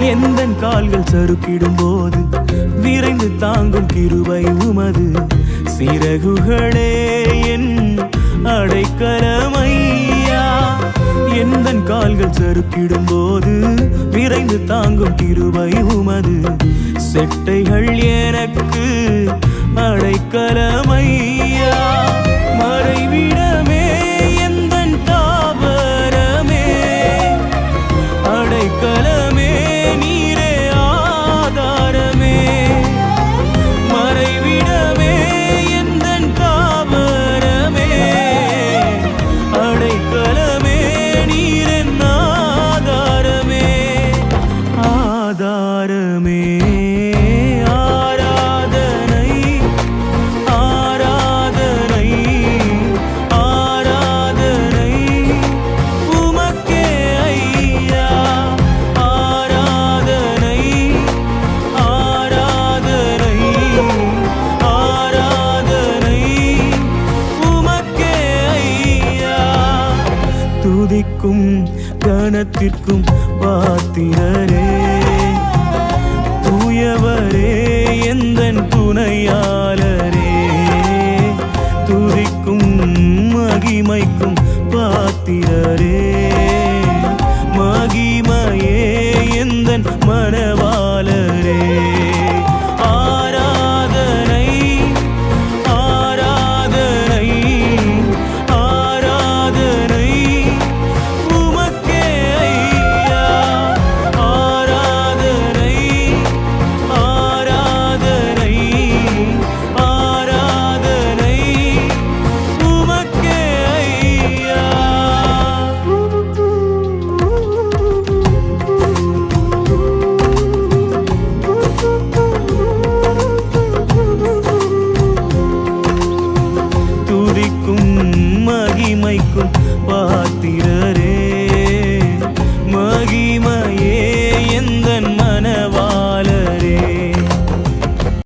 எந்த கால்கள் சறுக்கிடும் போது விரைந்து தாங்கும் கிருவை உமது. சிறகுகளே என் அடைக்கலமையா. எந்த கால்கள் சறுக்கிடும் போது விரைந்து தாங்கும் கிருவை உமது. செட்டைகள் எனக்கு அடைக்கலமையா. துதிக்கும் கனத்திற்கும் பாத்திரரே. தூயவரே எந்த துணையாளரே. துதிக்கும் மகிமைக்கும் பாத்திரரே. மகிமையே எந்தன் துதிக்கும் பார்த்து